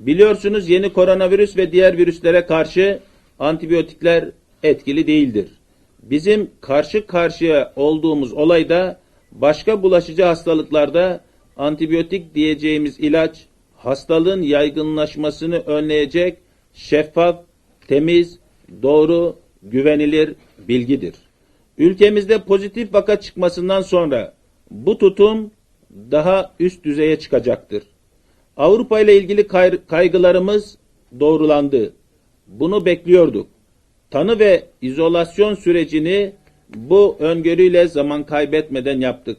Biliyorsunuz yeni koronavirüs ve diğer virüslere karşı antibiyotikler etkili değildir. Bizim karşı karşıya olduğumuz olayda başka bulaşıcı hastalıklarda antibiyotik diyeceğimiz ilaç hastalığın yaygınlaşmasını önleyecek şeffaf, temiz, doğru, güvenilir bilgidir. Ülkemizde pozitif vaka çıkmasından sonra bu tutum daha üst düzeye çıkacaktır. Avrupa ile ilgili kay- kaygılarımız doğrulandı. Bunu bekliyorduk. Tanı ve izolasyon sürecini bu öngörüyle zaman kaybetmeden yaptık.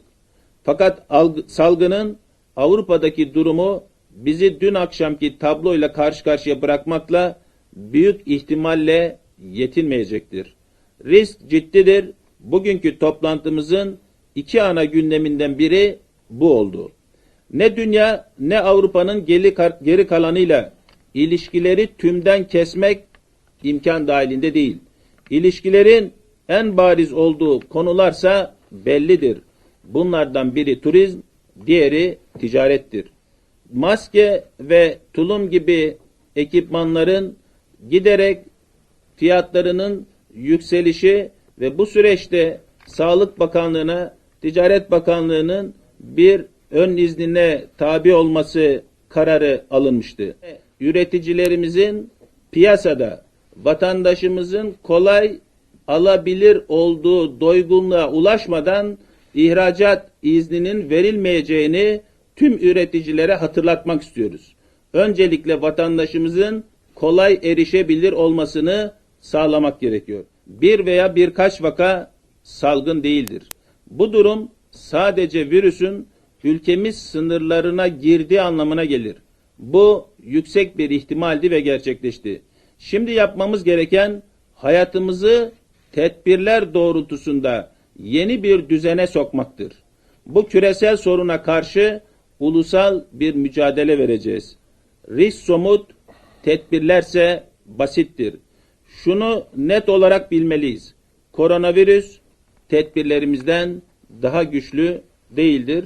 Fakat algı- salgının Avrupa'daki durumu bizi dün akşamki tabloyla karşı karşıya bırakmakla büyük ihtimalle yetinmeyecektir. Risk ciddidir. Bugünkü toplantımızın iki ana gündeminden biri bu oldu. Ne dünya ne Avrupa'nın geri, geri kalanıyla ilişkileri tümden kesmek imkan dahilinde değil. İlişkilerin en bariz olduğu konularsa bellidir. Bunlardan biri turizm, diğeri ticarettir. Maske ve tulum gibi ekipmanların giderek fiyatlarının yükselişi ve bu süreçte Sağlık Bakanlığı'na, Ticaret Bakanlığı'nın bir ön iznine tabi olması kararı alınmıştı. Üreticilerimizin piyasada vatandaşımızın kolay alabilir olduğu doygunluğa ulaşmadan ihracat izninin verilmeyeceğini tüm üreticilere hatırlatmak istiyoruz. Öncelikle vatandaşımızın kolay erişebilir olmasını sağlamak gerekiyor. Bir veya birkaç vaka salgın değildir. Bu durum sadece virüsün ülkemiz sınırlarına girdiği anlamına gelir. Bu yüksek bir ihtimaldi ve gerçekleşti. Şimdi yapmamız gereken hayatımızı tedbirler doğrultusunda yeni bir düzene sokmaktır. Bu küresel soruna karşı ulusal bir mücadele vereceğiz. Risk somut, tedbirlerse basittir. Şunu net olarak bilmeliyiz. Koronavirüs tedbirlerimizden daha güçlü değildir.